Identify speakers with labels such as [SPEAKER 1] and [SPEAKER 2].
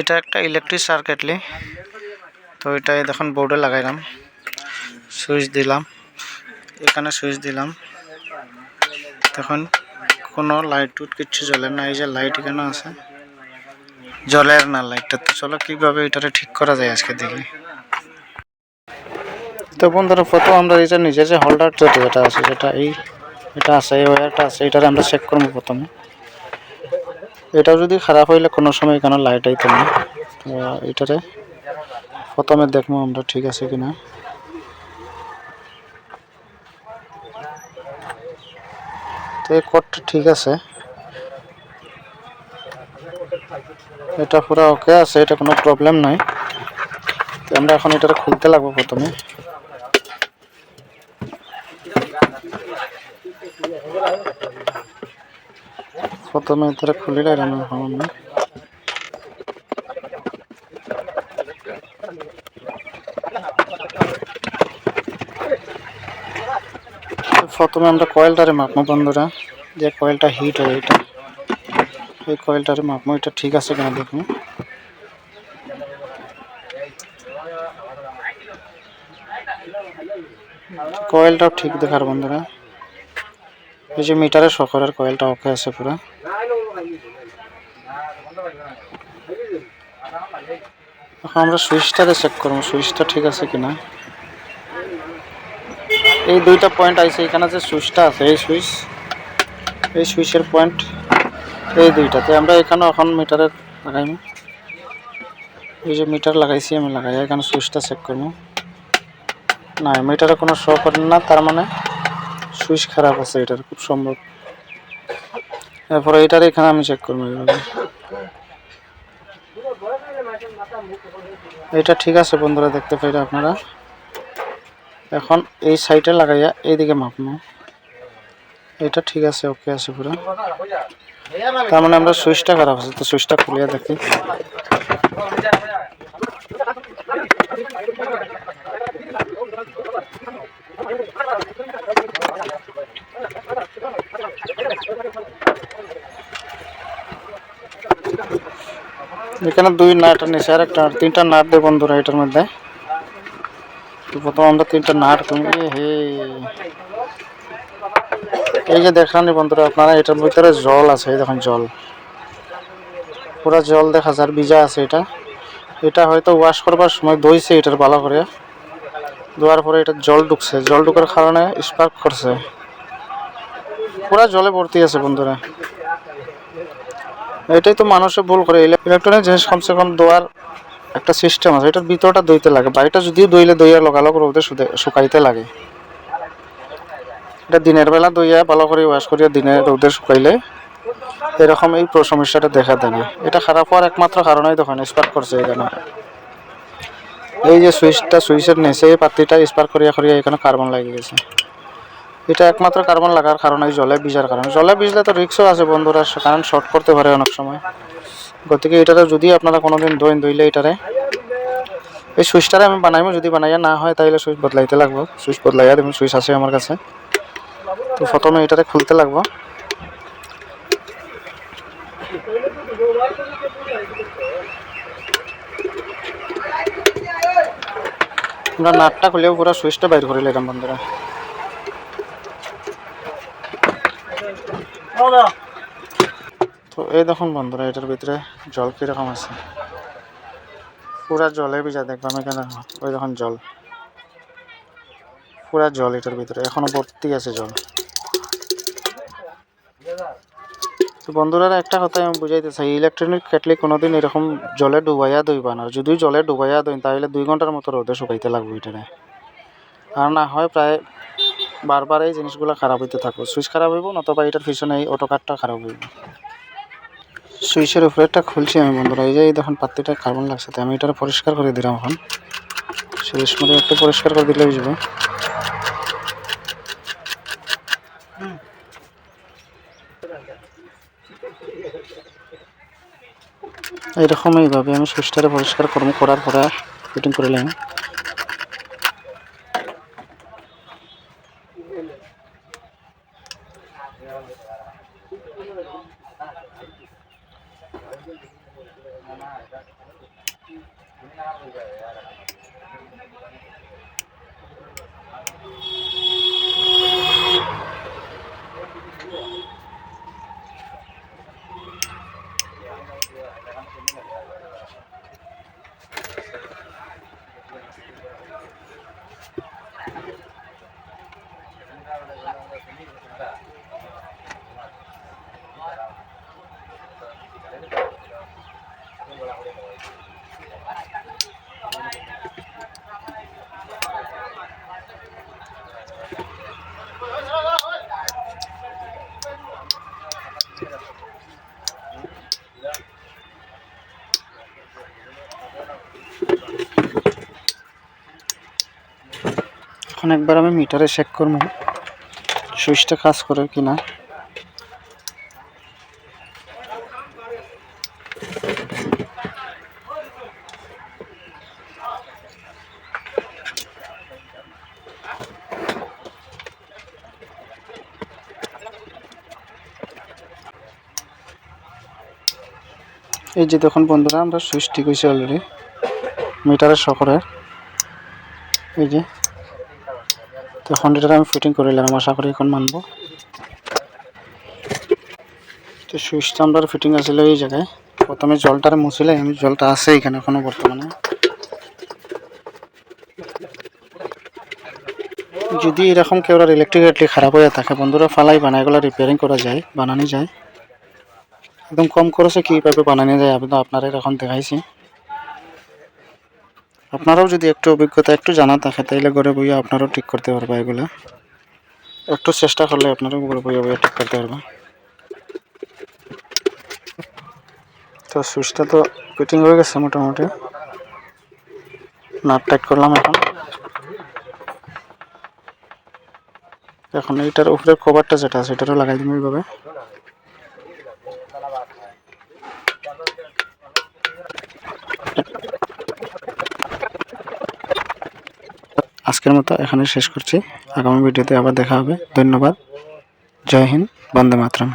[SPEAKER 1] এটা একটা ইলেকট্রিক সার্কিটলি তো এটা দেখুন বোর্ডে লাগাইলাম। সুইচ দিলাম। এখানে সুইচ দিলাম। তখন কোনো লাইট টুট কিচ্ছু জ্বলে না। এই যে লাইট এখানে আছে। জলের না লাইটটা তো চলো, কীভাবে এটারে ঠিক করা যায় আজকে দেখি। তো বন্ধুরা, প্রথম আমরা এটা নিজের যে হোল্ডার যেটা আছে, যেটা এই, এটা আছে, এই ওয়্যারটা আছে, এটারে আমরা চেক করব প্রথমে। এটাও যদি খারাপ হইলে কোনো সময় এখানে লাইট আইতো না। এটারে প্রথমে দেখব আমরা ঠিক আছে কিনা। তো এই কোডটা ঠিক আছে। এটা পুরো ওকে আছে, এটা কোনো প্রবলেম নাই। তো আমরা এখন এটারে খুলতে লাগবো প্রথমে। প্রথমে এটারে খুলে রাখলাম তো প্রথমে আমরা কয়েলটারে মাপবো বন্ধুরা। যে কয়েলটা হিট হয় এটা। এই কয়েলটারে মাপবো, এটা ঠিক আছে কিনা দেখুন। কয়েলটাও ঠিক দেখার বন্ধুরা। এই যে মিটারের শখরের কয়েলটা ওকে আছে পুরো। আমরা সুইচটারে চেক করব, সুইচটা ঠিক আছে কিনা। এই দুইটা পয়েন্ট আছে এখানে যে সুইচটা আছে, এই সুইচ, এই সুইচের পয়েন্ট এই দুইটাতে। আমরা এখানে এখন মিটারে লাগাইব এই যে মিটার লাগাইছি, আমি লাগাই এখানে সুইচটা চেক করব। না মিটারে কোনো শো করে না, তার মানে সুইচ খারাপ আছে এটার, খুব সম্ভব। এরপরে এটার এখানে আমি চেক করব এটা ঠিক আছে বন্ধুরা, দেখতে পাইলে আপনারা। এখন এই সাইডে লাগাইয়া এইদিকে মাপনো এটা ঠিক আছে ওকে আছে পুরো। তার মানে আমরা সুইচটা খারাপ আছে, তো সুইচটা খুলিয়া দেখি। এখানে দুই নাট নিচে আর একটা তিনটা নাট দেয় বন্ধুরা এটার মধ্যে। প্রথম আমরা তিনটা নাট তুমি হে। এই যে দেখলাম বন্ধুরা আপনারা, এটার ভিতরে জল আছে দেখুন জল। পুরা জল দেখা যায়, আর ভিজা আছে এটা। এটা হয়তো ওয়াশ করবার সময় দইছে এটার ভালো করে। দেওয়ার পরে এটা জল ঢুকছে, জল ঢুকার কারণে স্পার্ক করছে। পুরা জলে ভর্তি আছে বন্ধুরা। এটাই তো মানুষে ভুল করে। ইলেকট্রনিক জিনিস কমসে কম দোয়ার একটা সিস্টেম আছে। এটার ভিতরটা দইতে লাগে। বাইরেটা যদিও দইলে দইয়া লগালগ রোদে শুকাইতে লাগে। এটা দিনের বেলা দইয়া ভালো করে ওয়াশ করিয়া দিনে রোদে শুকাইলে এরকম এই সমস্যাটা দেখা দেয় না। এটা খারাপ হওয়ার একমাত্র কারণেই তখন স্পার্ক করছে এখানে এই যে সুইচটা সুইচের নেচে এই পাত্রিটা স্পার্ক করিয়া করিয়া এখানে কার্বন লাগে গেছে। এটা একমাত্র কার্বন লাগার কারণে জলে ভিজার কারণে। জলে ভিজলে তো রিক্সও আছে বন্ধুরা কারণ শর্ট করতে পারে অনেক সময়। গতিকে এটারে যদি আপনারা কোনোদিন দইন দইলে এটারে, এই সুইচটারে আমি বানাইবো যদি বানাইয়া না হয় তাহলে সুইচ বদলাইতে লাগবো। সুইচ বদলাইয়া দেবেন সুইচ আছে আমার কাছে। তো প্রথমে এটারে খুলতে লাগবো। আমরা নাটটা খুলেও পুরো সুইচটা বাইর করে নিলাম বন্ধুরা। এই দেখুন বন্ধুরা, এটার ভিতরে জল কীরকম আছে? পুরা জলে ভিজা দেখবাম এখানে, ওই দেখুন জল। পুরা জল এটার ভিতরে, এখনও ভর্তি আছে জল। তো বন্ধুরা একটা কথা আমি বুঝাইতে চাই ইলেকট্রনিক কেটলি কোনোদিন এরকম জলে ডুবাইয়া দইবা না। যদি জলে ডুবাইয়া দই তাহলে দুই ঘণ্টার মতো রোদে শুকাইতে লাগবে এটারে। আর না হয় প্রায় বারবার এই জিনিসগুলো খারাপ হইতে থাকবে। সুইচ খারাপ হইব, নতবা এটার পিছনে এই অটো কার্ডটা খারাপ হইব। সুইচের উপরেরটা খুলছি আমি, বন্ধুরা। এই যে, এই দেখুন পাত্তিটা কার্বন লাগছে। তো আমি এটা পরিষ্কার করে দিলাম এখন। সুইচ মরে একটু পরিষ্কার করে দিলে যাবে এইরকম এইভাবে আমি সুইচটারে পরিষ্কার করব করার পরে ফিটিং করে নিলাম Thank you. এখন একবার আমি মিটারে চেক করব। সুইচটা কাজ করে কিনা এই যে দেখুন বন্ধুরা, আমরা সুইচ ঠিক হয়েছে অলরেডি মিটারের সকরে এই যে। এখন এটা আমি ফিটিং করে নিলাম, আশা করি এখন মানবো। তো সুইচটা আমরা ফিটিং আছিল এই জায়গায়। প্রথমে জলটার মুছিলে আমি জলটা আছে এখানে এখনও বর্তমানে। যদি এরকম কেউ ইলেকট্রিক খারাপ হয়ে থাকে, বন্ধুরা ফালাই বানায় এগুলো রিপেয়ারিং করা যায়, বানানো যায়। একদম কম খরচে কীভাবে বানানো যায় তো আপনারা এখন দেখাইছি। আপনারাও যদি একটু অভিজ্ঞতা একটু জানা থাকে তাইলে ঘরে বইয়া আপনারাও ঠিক করতে পারবা এগুলা। একটু চেষ্টা করলে আপনারাও ঘরে বইয়া বইয়া ঠিক করতে পারবা। তো সুইচটা তো ফিটিং হয়ে গেছে মোটামুটি। নাট টাইট করলাম এখন। এখন এইটার উপরে কভারটা যেটা আছে, এটারও লাগাই দিবো এইভাবে। আজকের মতো এখানে শেষ করছি। আগামী ভিডিওতে আবার দেখা হবে। ধন্যবাদ। জয় হিন্দ। বন্দে মাতরম।